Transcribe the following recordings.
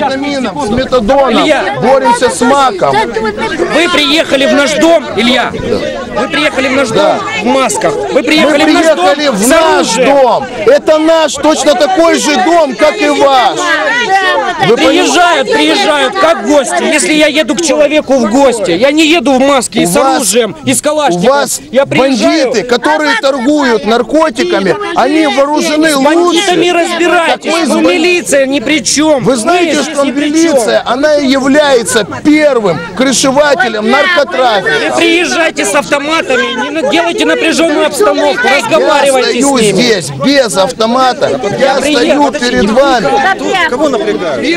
боремся с амфетамином, с метадоном, Илья. боремся с маком. Вы приехали в наш дом, Илья. Вы приехали в наш дом в масках. Вы Мы приехали в наш дом приехали в наш дом. Это наш точно такой же дом, как и ваш. Вы Приезжают, приезжают, как гости. Если я еду к человеку в гости, я не еду в маске и У с оружием, и с У калашником. вас я приезжаю, бандиты, которые торгуют наркотиками, они вооружены с бандитами лучше. разбирайтесь. Вы с милиция ни при чем. Вы знаете, что милиция, она и является первым крышевателем Вы наркотрафика. приезжайте с автоматами, не делайте напряженную обстановку, Я разговаривайте с стою ними. здесь без автомата, я стою приехал. перед вами.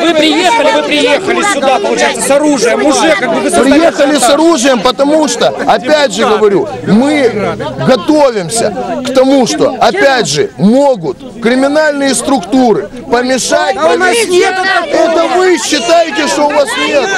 Вы приехали, вы приехали сюда, получается, с оружием. Уже как бы вы создали Приехали с оружием, потому что, опять же говорю, мы готовимся к тому, что, опять же, могут криминальные структуры помешать. А у нас нет Это вы считаете, что у вас нет.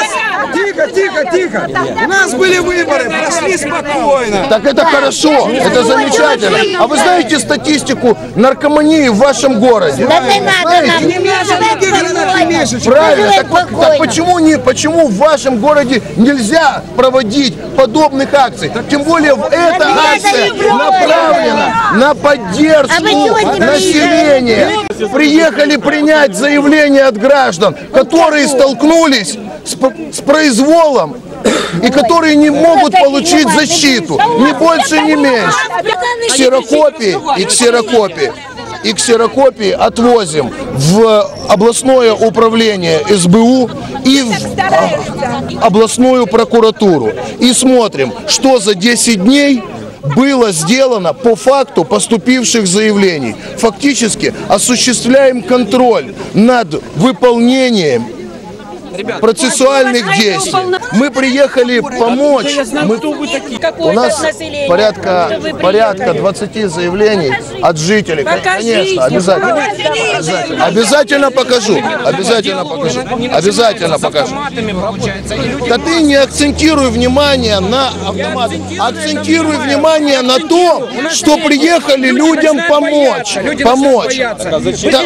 Тихо, тихо, тихо. У нас были выборы, прошли спокойно. Так это хорошо, это замечательно. А вы знаете статистику наркомании в вашем городе? Да не надо нам, не надо Где городах не меньше, чем Правильно. Так, вот- так почему не, почему в вашем городе нельзя проводить подобных акций? Тем более в эта акция направлена на А поддержку не населения. Приехали принять заявление от граждан, которые столкнулись с, с произволом и которые не могут получить защиту, ни больше, ни меньше. Ксерокопии и ксерокопии. И ксерокопии отвозим в областное управление СБУ и в а, областную прокуратуру. И смотрим, что за 10 дней было сделано по факту поступивших заявлений. Фактически осуществляем контроль над выполнением процессуальных действий. Мы приехали помочь. Мы- у нас порядка, порядка 20 заявлений от жителей. Конечно, обязательно. Обязательно, обязательно покажу. Обязательно покажу. Обязательно покажу. Да ты не акцентируй внимание на автоматы. Акцентируй внимание на том, что приехали людям помочь. Помочь. Да,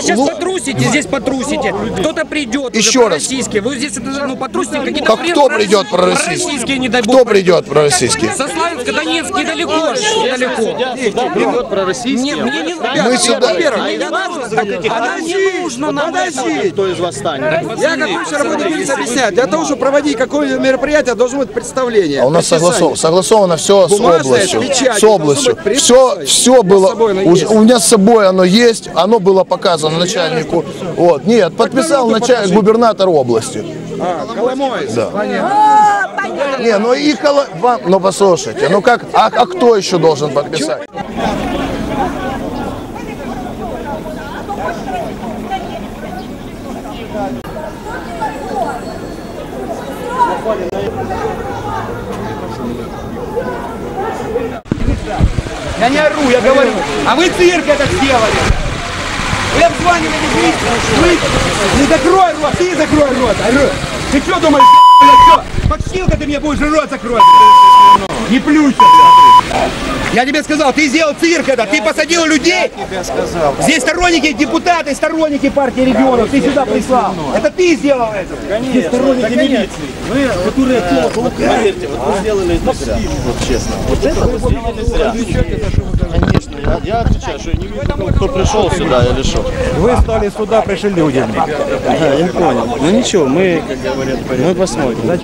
потрусите, здесь потрусите. Кто-то придет. Еще уже раз. по-российски. Вы здесь ну, потрусите какие-то Как кто придет пророссийские, пророссийский? не дай бог. Кто придет пророссийский? Со Славянска, Донецк, недалеко. Недалеко. Не, мне не Мы сюда... Нужно, Она не нужно нам Подожди. Кто из вас станет? Я как бывший работник объясняю, для того, чтобы проводить какое-то мероприятие, должно быть представление. А у нас согласовано, согласовано все с областью. с областью. Все, все было. У меня с собой оно есть. Оно было показано начальнику. Вот. Нет, подписал начальник губернатор области. А, Коломой. Не, ну и коло- вам, ну послушайте, ну как, а, а кто еще должен подписать? Я не ору, я говорю. А вы цирк это сделали. Вы обзванивали людей. Вы не закрой рот, ты закрой рот. Ору. Ты что думаешь, блядь, что? Подстилка ты мне будешь рот закрой. Не плюйся, блядь. Я тебе сказал, ты сделал цирк это, ты посадил людей. Здесь сторонники, депутаты, сторонники партии регионов, ты сюда прислал. Это ты сделал это. Здесь сторонники милиции. Поверьте, вот вы сделали это зря. Вот честно. Вот это вы сделали зря. Я, я отвечаю, что я не вижу, кто- пришел сюда или что. Вы стали сюда, пришли люди. Ага, я понял. Ну ничего, мы, как говорят, мы посмотрим.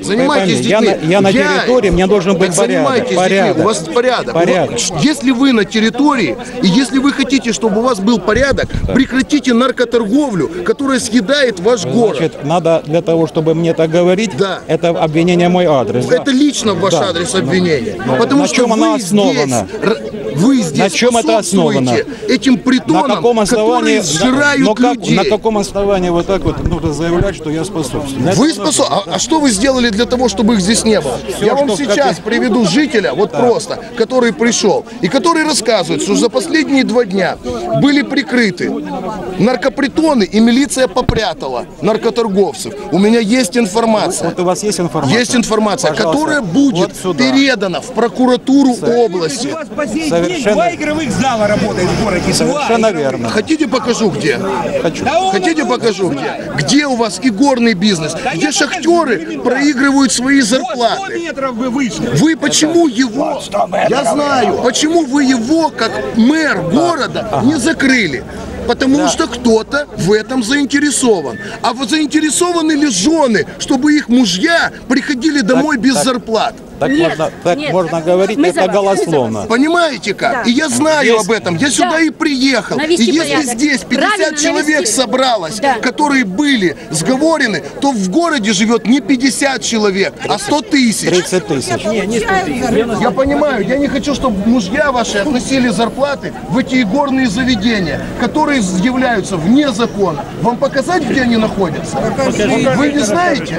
Занимайтесь Я детьми. на- я на территории, мне должен быть Так порядок, порядок. у вас порядок. Порядок. Вот Если вы на территории, и если вы хотите, чтобы у вас был порядок, прекратите наркоторговлю, которая съедает ваш город. Значит, надо для того, чтобы мне так говорить, Да. это обвинение мой адрес. да? Это лично в ваш Да. адрес обвинение. Ну, Потому на что чем вы оно здесь Вы здесь На чем это основано? этим На притонам, каком основании, которые сжирают но как- людей. на каком основании вот так вот ну, заявлять, что я способствую? На Вы это способны. А, а что вы сделали для того, чтобы их здесь не было? Я вам сейчас хотите. приведу жителя, вот просто, который пришел, и который рассказывает, что за последние два дня были прикрыты наркопритоны, и милиция попрятала наркоторговцев. У меня есть информация. Вот у вас есть информация? Есть информация, Пожалуйста, которая будет вот сюда. передана в прокуратуру области. Совершенно- два игровых зала работает в городе. Два Совершенно игровых. верно. Хотите покажу где? Хочу. Да Хотите покажу где? Где у вас игорный бизнес? я Где шахтеры проигрывают свои Вот 100 зарплаты? метров вы вышли. Вы почему его, я знаю, почему вы его, как мэр города, не закрыли? Потому что кто-то в этом заинтересован. А вот заинтересованы ли жены, чтобы их мужья приходили домой без так. зарплат? Так, Нет, можно, так нет. можно говорить, Мы это голословно. Понимаете как? И я знаю Есть- об этом. Я сюда Да. и приехал. Навести и если порядок. здесь 50 Правильно, человек навести. собралось, Да. которые были сговорены, то в городе живет не 50 человек, а 100 тысяч. 30 тысяч. Я понимаю, я не хочу, чтобы мужья ваши относили зарплаты в эти игорные заведения, которые являются вне закона. Вам показать, где они находятся? Вы не знаете?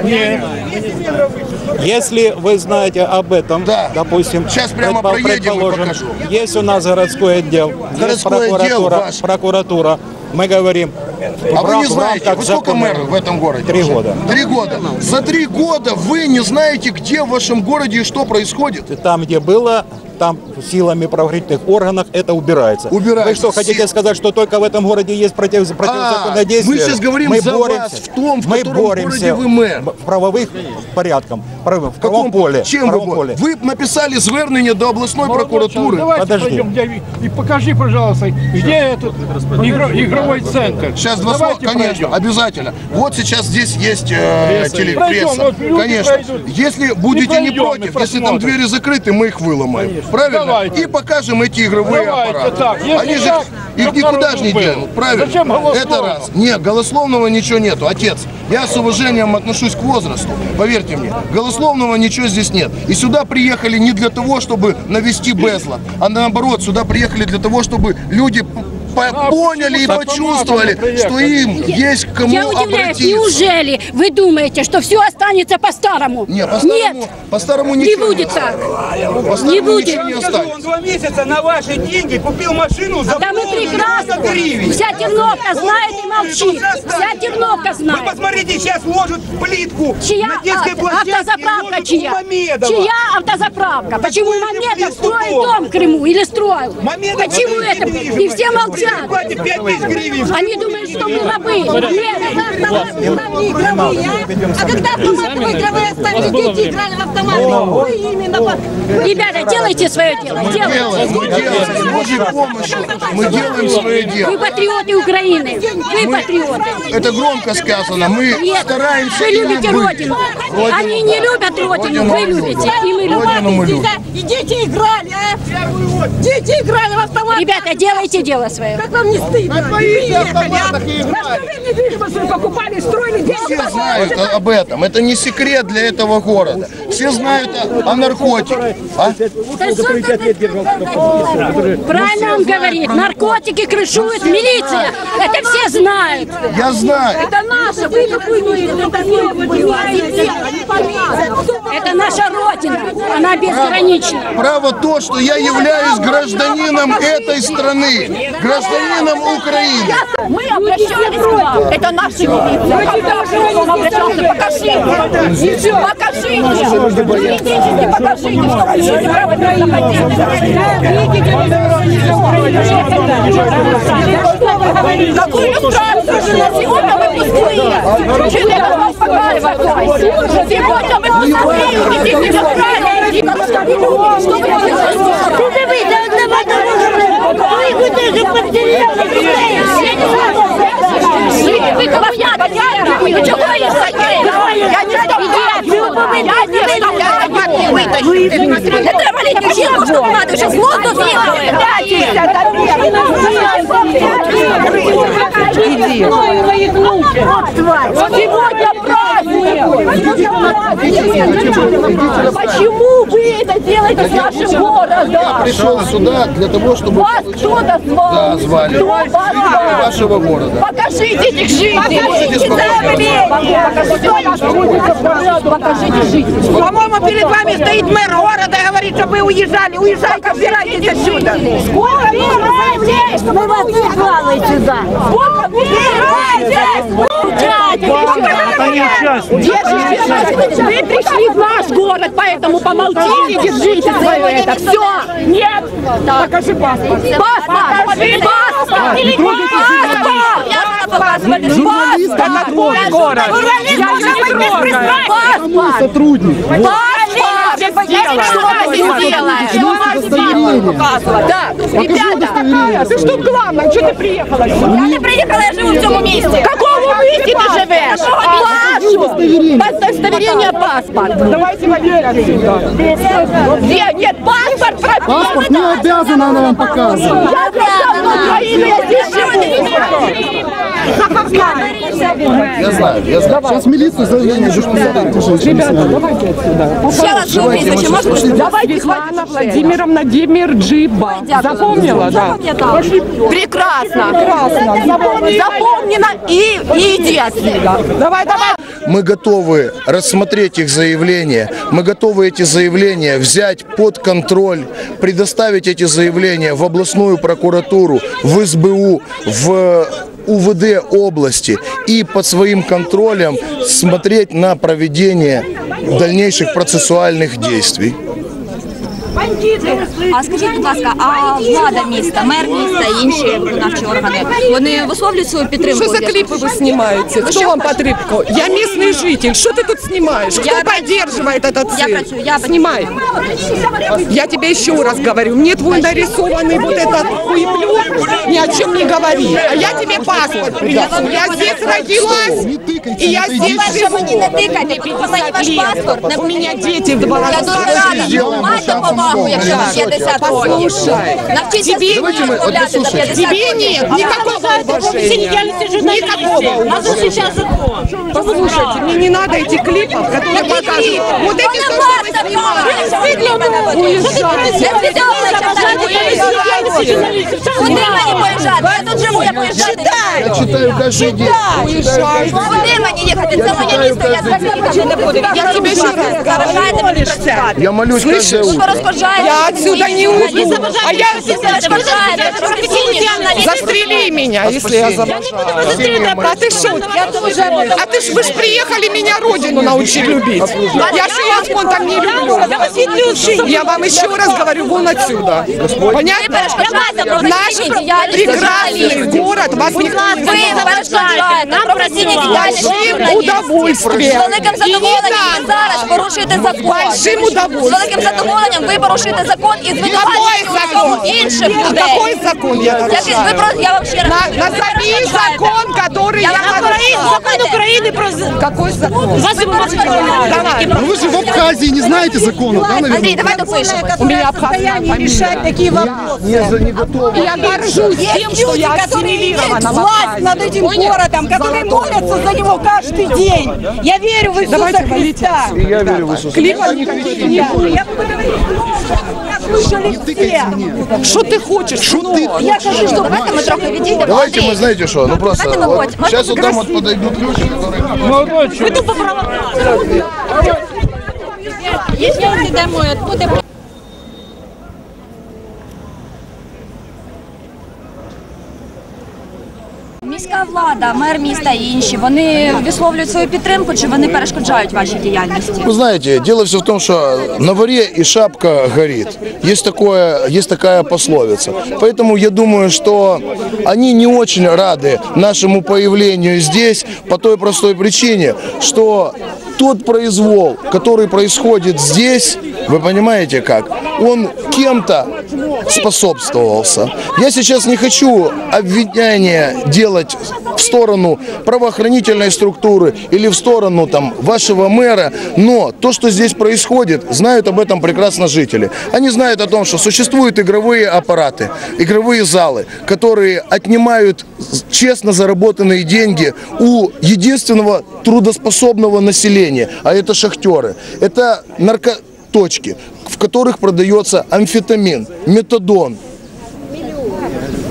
Если вы знаете об этом, Да. допустим, Сейчас прямо предпо- проедем и покажу. есть у нас городской отдел, есть Городской отдел прокуратура, ваш. прокуратура. Мы говорим, А вы не знаете, вы сколько мэров в этом городе? Три года. Три года. За три года вы не знаете, где в вашем городе и что происходит? Там, где было, там силами правоохранительных органов это убирается. Убирается. Вы что, хотите Сил- сказать, что только в этом городе есть против, противозаконное А, действие? мы сейчас говорим мы за боремся, вас, в том, в мы котором боремся городе вы мэр. в правовых порядком, в правом поле. Чем в вы, правом бо- поле. вы написали звернення до областной прокуратуры. Давайте Подожди. пойдем и покажи, пожалуйста, где этот игро- игровой центр. Сейчас два слова, конечно, пройдем. обязательно. Вот сейчас здесь есть э, Пресса. теле- Пройдем, пресса. вот Конечно. пройдут. Если будете не пройдем, против, и если там двери закрыты, мы их выломаем. Правильно? Давайте. И покажем эти игровые Давайте аппараты. так. Если Они же так, их никуда же не денут. Правильно? Зачем? Это раз. Нет, голословного ничего нету. Отец, я с уважением отношусь к возрасту. Поверьте мне, голословного ничего здесь нет. И сюда приехали не для того, чтобы навести безлад, а наоборот, сюда приехали для того, чтобы люди поняли и почувствовали, что им есть к кому Я удивляюсь, обратиться. неужели вы думаете, что все останется по-старому? Не, по-старому, Нет, по-старому не ничего будет так. По-старому Не будет. не Скажу, он два месяца на ваши деньги купил машину за Да мы прекрасно. Вся Терновка знает и молчит. Вся Терновка Вы знает. посмотрите, сейчас ложат плитку Чья на детской а- площадке. автозаправка чья? Чья автозаправка? Почему вы Мамедов строит дом в Крыму или строил? Почему это? И все молчат. Платит 5 тысяч гривен. Они думают, что мы рабы. Нет, А когда автоматы вы игровые оставили, дети играли в автоматы, вы именно... Ребята, делайте свое дело. Делайте. мы делаем, Божьей помощью. Мы делаем свое дело. Вы патриоты Украины. Вы патриоты. Это громко сказано. Мы стараемся вы любите. Родину. Они не любят Родину, вы любите. И мы любим. Родину мы любим. И дети играли, а? Дети играли в автоматы. Ребята, делайте дело свое. Как вам не стыдно? Приехали, а? На что вы недвижимость вы покупали, строили, деньги Все знают об этом. Это не секрет для этого города. Все знают о, о наркотиках. А? Правильно он говорит. Наркотики крышует милиция. Это все знают. Я знаю. Это наше, вы какую это наша Родина. Она безгранична. Право то, что я являюсь гражданином этой страны, гражданином Украины. Мы обращались к вам. Это наши милиции. Он обращался, покажите. Покажите. Покажите, что вы имеете право на это. Какую иллюстрацию же на сегодня вы пустые? Чем я вам показываю? Сегодня пустые, идите иллюстрацию. Что вы Вы кого я Вы чего я Я не знаю. Я не знаю. Вытащите. Не треба літню жінку штовхати, що злото з'їхали. Сегодня праздник. Почему вы это делаете с нашим городом? Пришел сюда для того, чтобы Вас кто-то звал? Да, звали. Кто вас звал? вашего города. Покажите этих жителей! Покажите заявление! Покажите жителей! По-моему, перед вами стоит мэр города и говорит, что вы уезжали. Уезжайте, убирайтесь отсюда. Сколько убираетесь? Мы вас вызвали сюда! Сколько убираетесь? Вы пришли в наш город, поэтому помолчите, держите свое это. Все! Нет! Покажи паспорт. Паспорт! Покажи паспорт! Или паспорт! Паспорт! Это твой город. Паспорт! Сотрудник. Паспорт! Что ты сделаешь? Что ты сделаешь? Да, ребята, Ты что главное? Что ты приехала сюда? я не приехала, я живу в цьому місті. В какому місті ти живеш? Вашу. Удостоверение паспорт. Давайте валить отсюда. Где? Нет, паспорт прописан. Паспорт не обязана она вам показывать. Я гражданка Украины, я здесь живу. Я знаю, я знаю. Сейчас милицию заявление же Ще раз свое прізвище, можна? Давайте Светлана Владимировна Демирджиба. Запомнила, да? Прекрасно. Прекрасно. Запомнено и, и иди отсюда. Давай, давай. Мы готовы рассмотреть их заявления, мы готовы эти заявления взять под контроль, предоставить эти заявления в областную прокуратуру, в СБУ, в УВД области и под своим контролем смотреть на проведение дальнейших процессуальных действий. А скажіть, будь ласка, а влада міста, мер міста і інші виконавчі органи, вони висловлюють свою підтримку? Что за клипы вы снимаете? Кто вам потребку? Я местный житель. Что ты тут снимаешь? Кто Я- поддерживает этот Я цирк? працюю, я Снимай. Я тебе еще раз говорю, мне твой нарисованный вот этот хуеплюк ни о чем не говори. А я тебе паспорт принесу. Я здесь родилась, и я здесь По-перше, мені не живу. тикайте, підписати ваш паспорт. Не У меня потрібно. дети в два Я дуже раза. рада. Майте повагу, якщо вам 50 років. Послушай, Навчіться тебе- спокійно розмовляти до 50 Тебе років. нет никакого уважения. Никакого уважения. Послушайте, мне не надо этих клипов, которые покажут. Вот эти то, что вы снимаете. Уезжайте. Куди мені поїжджати? Я тут живу, я поїжджати. Я читаю каждый день. Уезжайте. Куди мені їхати? Це моє місто, я звідси їхати не буду. Я тебе еще раз Заважаєте мені працювати. Я молюсь каждое Ви утро. розпоряджаєте. Я отсюда не уйду. А я заважаєте. Професійні журналісти. Застрели меня, если я завожаю. А ты что? А ты ж, вы ж приехали меня родину научить любить. Я же вас вон там не люблю. Я вам еще раз говорю, вон отсюда. Понятно? перешкоджаєте Наш професійній діяльності прекрасный журналістів. город вас не Ви перешкоджаєте професійній діяльності Большим журналістів. З удовольствием. великим И задоволенням не ви зараз надо. порушуєте закон. Большим З удовольствием. великим задоволенням ви порушуєте закон і Какой звинувачуєте у цьому закон? інших людей. Какой закон я Який ви нарушаю? про- Я вам ще раз На- кажу, ви Назови перешкоджаєте. закон, который Я я вам нарушаю. Закон України про Какой закон? Ви перешкоджаєте. Давай. Ну вы же в Абхазии не знаете законов, да, наверное? Андрій, давай допишемо. У меня абхазская фамилия. Не, за- не готовы. Я горжусь тем, что я ассимилирована в власть Абхазии. над этим городом, которые молятся за него каждый день. Я верю в Иисуса Давайте валите Христа. отсюда. Я верю в Иисуса. Клипов никаких не будет. Я буду говорить, как слышали все. Что ты хочешь? Что Я хочу, чтобы Давайте ми трохи відійдемо. Давайте Андрій, мы, знаете что, ну просто Давайте вот, выходим. Можно сейчас вот там вот подойдут люди, которые... Молодой человек. Якщо йдемо, буде Міська влада, мер міста і інші, вони висловлюють свою підтримку чи вони перешкоджають вашій діяльності? Вы знаете, дело все в том, что на воре и шапка горит. Есть, такое, есть такая пословица. Поэтому я думаю, что они не очень рады нашему появлению здесь по той простой причине, что тот произвол, который происходит здесь, вы понимаете как, он кем-то способствовался. Я сейчас не хочу обвинения делать в сторону правоохранительной структуры или в сторону там вашего мэра, но то, что здесь происходит, знают об этом прекрасно жители. Они знают о том, что существуют игровые аппараты, игровые залы, которые отнимают честно заработанные деньги у единственного трудоспособного населения, а это шахтеры. Это наркоточки, в которых продается амфетамин, метадон,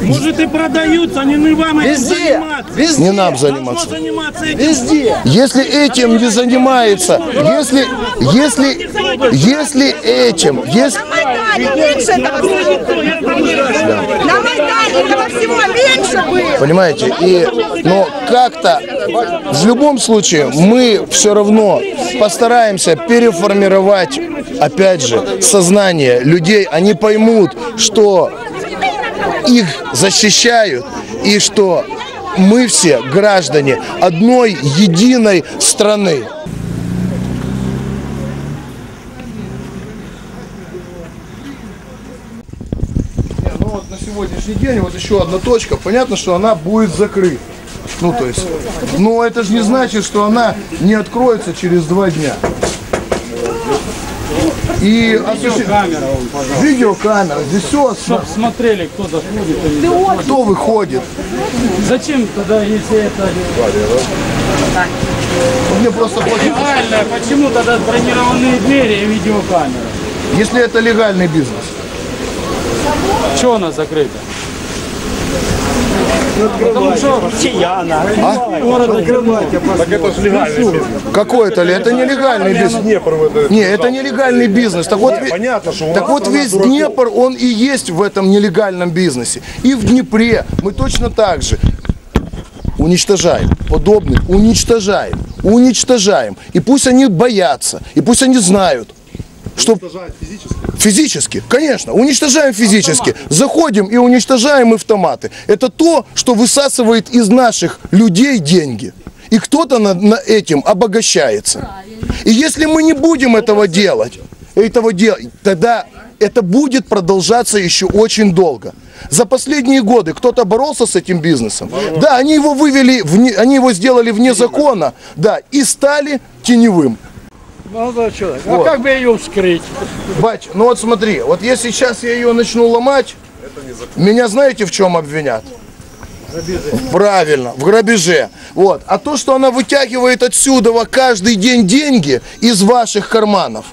Может и продаются, не на вам этим заниматься. Не нам заниматься. Должно заниматься этим. Если этим не занимается, если, если, если этим, если... На Майдане меньше этого всего. На Майдане этого всего меньше было. Понимаете? И, но как-то, в любом случае, мы все равно постараемся переформировать, опять же, сознание людей. Они поймут, что их защищают и что мы все граждане одной единой страны. Ну вот на сегодняшний день вот еще одна точка. Понятно, что она будет закрыта. Ну то есть, но это же не значит, что она не откроется через два дня. И Видеокамера, пожалуйста. видеокамера, здесь все, Чтоб смотрели, кто заходит. или заходит. кто выходит. Зачем тогда, если это Мне просто легально, почему тогда бронированные двери и видеокамера? если это легальный бизнес. Чего она закрыта? Потому что город Так это же легальный бизнес. Какой это ли? Это нелегальный бизнес. Днепр в это- Не, это нелегальный бизнес. Так вот, Понятно, что так вот весь дураков. Днепр, он и есть в этом нелегальном бизнесе. И в Днепре мы точно так же уничтожаем подобных, уничтожаем, уничтожаем. И пусть они боятся, и пусть они знают, что физически, конечно, уничтожаем физически, заходим и уничтожаем автоматы. Это то, что высасывает из наших людей деньги. И кто-то на, на этим обогащается. И если мы не будем этого делать, этого делать, тогда это будет продолжаться еще очень долго. За последние годы кто-то боролся с этим бизнесом. Да, они его вывели, вне- они его сделали вне закона, да, и стали теневым. Молодой человек, Вот. а как бы ее вскрыть? Бать, ну вот смотри, вот если сейчас я ее начну ломать, меня знаете в чем обвинят? Правильно, в грабеже. Вот. А то, что она вытягивает отсюда каждый день деньги из ваших карманов,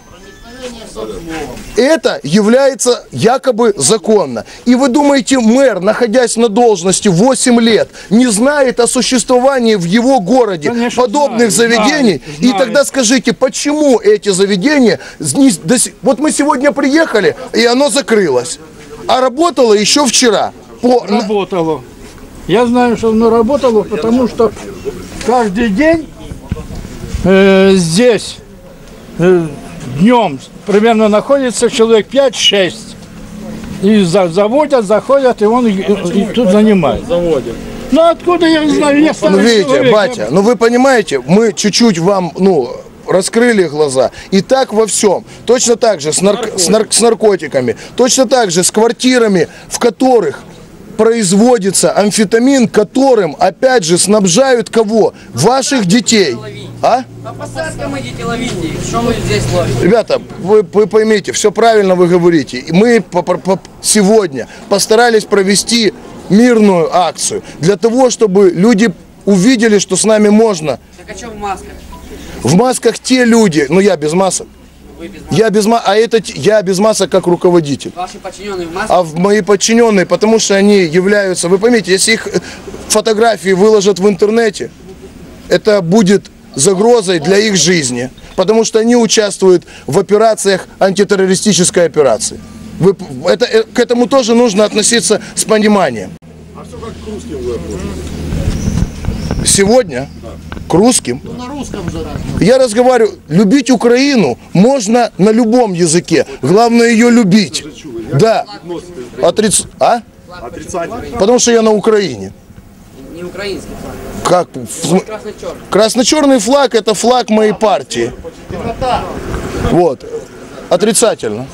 это является якобы законно. И вы думаете, мэр, находясь на должности 8 лет, не знает о существовании в его городе Конечно, подобных знает, заведений? знает, И знает. тогда скажите, почему эти заведения... Вот мы сегодня приехали, и оно закрылось. А работало еще вчера. По... Работало. Я знаю, что оно работало, потому что каждый день э, здесь э, днем примерно находится человек 5-6. И за- заводят, заходят, и он и, и тут занимает. заводит. Ну откуда я знаю? Я Ну, видите, человек. батя, ну вы понимаете, мы чуть-чуть вам, ну, раскрыли глаза. И так во всем. Точно так же с, нарк- с нар- с наркотиками. Точно так же с квартирами, в которых производится амфетамин, которым, опять же, снабжают кого? Ваших детей. А? По посадкам идите, ловите их. Что мы здесь ловим? Ребята, вы, вы поймите, все правильно вы говорите. Мы по- по- сегодня постарались провести мирную акцию для того, чтобы люди увидели, что с нами можно. Так а что в масках? В масках те люди, ну я без масок. Вы без Я без ма- а это т- я без масок как руководитель. Ваши подчиненные в масках? А в мои подчиненные, потому что они являются, вы поймите, если их э, фотографии выложат в интернете, это будет загрозой для их жизни, потому что они участвуют в операциях антитеррористической операции. Вы, это, э, к этому тоже нужно относиться с пониманием. Сегодня к русским. Я разговариваю, любить Украину можно на любом языке. Главное ее любить. Да. Отриц... А? Потому что я на Украине. Не украинский флаг. Как? Красно-черный. Красно-черный флаг это флаг моей партии. Вот. Отрицательно.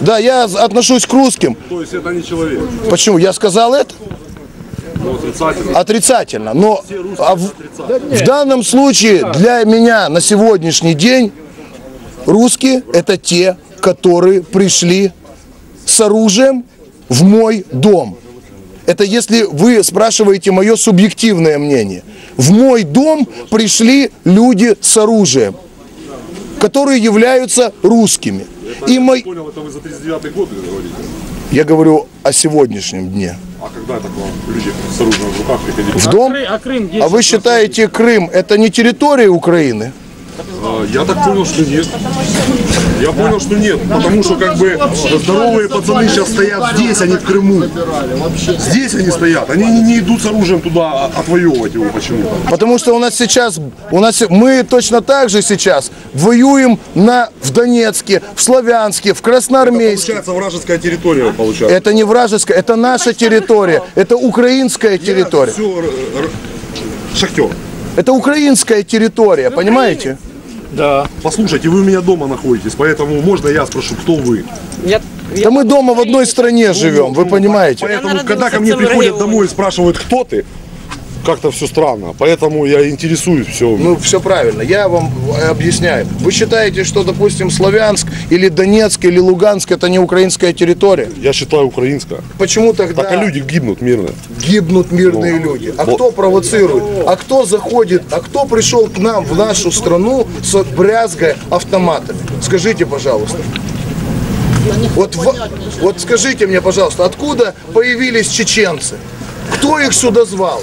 Да, я отношусь к русским. То есть это не человек. Почему? Я сказал это? Отрицательно. Но а в, в данном случае для меня на сегодняшний день русские это те, которые пришли с оружием в мой дом. Это если вы спрашиваете мое субъективное мнение. В мой дом пришли люди с оружием, которые являются русскими. И мой... Понял, это вы за 39 год говорите? Я говорю о сегодняшнем дне. А когда это к вам люди с оружием в руках приходили? В дом? А вы считаете Крым это не территория Украины? А, Я так понял, что нет. Я понял, что нет, потому что как бы здоровые пацаны сейчас стоят здесь, а не в Крыму. Здесь они стоят, они не, не идут с оружием туда отвоевывать его почему-то. Потому что у нас сейчас, у нас мы точно так же сейчас воюем на, в Донецке, в Славянске, в Красноармейске. Получается вражеская территория получается. Это не вражеская, это наша территория, это украинская территория. Все, шахтер. Это украинская территория, понимаете? Да. Послушайте, вы у меня дома находитесь, поэтому можно я спрошу, кто вы? Да мы дома в одной стране живем, вы понимаете? Поэтому, когда ко мне приходят домой и спрашивают, кто ты, как-то все странно. Поэтому я интересуюсь все. Ну, все правильно. Я вам объясняю. Вы считаете, что, допустим, Славянск или Донецк или Луганск это не украинская территория? Я считаю украинская. Почему тогда? Так а люди гибнут мирно. Гибнут мирные люди. А Вот. кто провоцирует? А кто заходит? А кто пришел к нам в нашу страну с брязгая автоматами? Скажите, пожалуйста. Вот, в- вот скажите мне, пожалуйста, откуда появились чеченцы? Кто их сюда звал?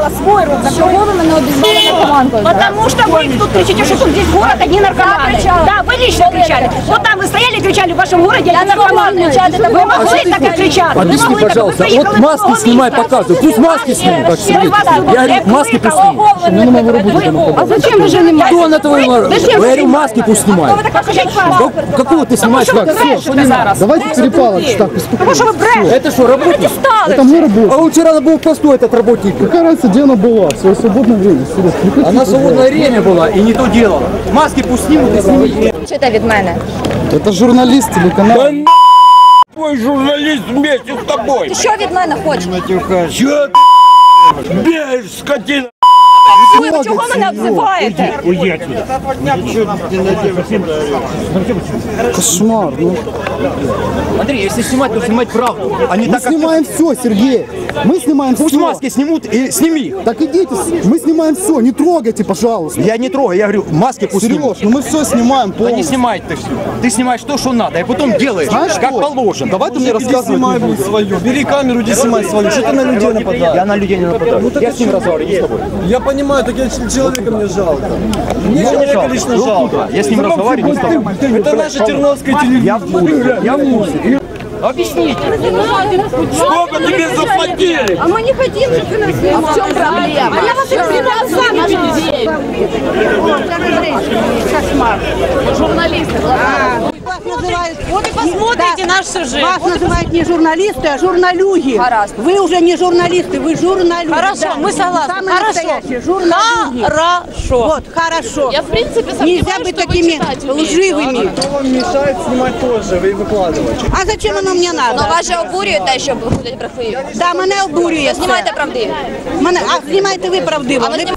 рассказала свой род? За кого вы меня наркоманкой? Потому что вы тут кричите, что тут здесь город одни наркоманы. Да, вы лично кричали. Вот там вы стояли и кричали в вашем городе одни наркоманы. Вы могли так и кричать. Объясни, пожалуйста, вот маски снимай, показывай. Пусть маски снимут. Так, Я маски пусть снимут. А зачем вы же не Кто на твою Я говорю, маски пусть Как- Какого ты снимаешь? Давайте перепалок. Так, брешете. Это что, работник? Стали. Это мы работаем. А он вчера был в посту, этот работник. Какая разница, где она была? В свое свободное время. Сереж, Она свободное время была и не то делала. Маски пусть снимут и снимут. Що це від мене? Это журналист телеканала. Твой журналист вместе с тобой. Ти що від мене хочеш? Чё ты бегаешь, скотина? Ви чого мене обзиваєте? Уйди отсюда. Кошмар. Ну. Андрей, если снимать, то снимать правду. А не Мы так, как снимаем все, Сергей. Мы снимаем Пусть все. маски снимут и сними. Так идите, с- мы снимаем все, не трогайте, пожалуйста. Я не трогаю, я говорю, маски пусть Сереж, снимут. ну мы все снимаем Да не полностью. снимай ты все. Ты снимаешь то, что надо, и потом делаешь, Знаешь как что? положено. Давай ты мне рассказывай свое. Бери камеру, иди снимай свою. Что ты на людей нападаешь? Я на людей не нападаю. я с ним разговариваю, не с тобой. Я понимаю, так я человека мне жалко. Мне Ну, человека жалко. лично Ну, жалко. Я с ним разговариваю, с. Это наше Терновское телевидение. Я в курсе, я в курсе. Объясните. Сколько тебе заплатили? А мы не хотим, чтобы вы нас снимали. А в чем проблема? А я вас и Кошмар. Журналисты. Вас называют... Вот и посмотрите наш сюжет. Вас называют не журналисты, а журналюги. Вы уже не журналисты, вы журналюги. Хорошо, Да. мы согласны. Самые Хорошо. настоящие журналюги. Хорошо. Вот, хорошо. Я, в принципе, Нельзя сомневаюсь, быть что вы такими читать умеете. лживыми. Кто вам мешает снимать тоже и выкладывать? А зачем оно мне надо? Ну вас же обурює те, що виходять брехливі. Да, мене обурює. це. Знімайте правди. Мене, а знімайте ви правдиво. А ви Не- знім-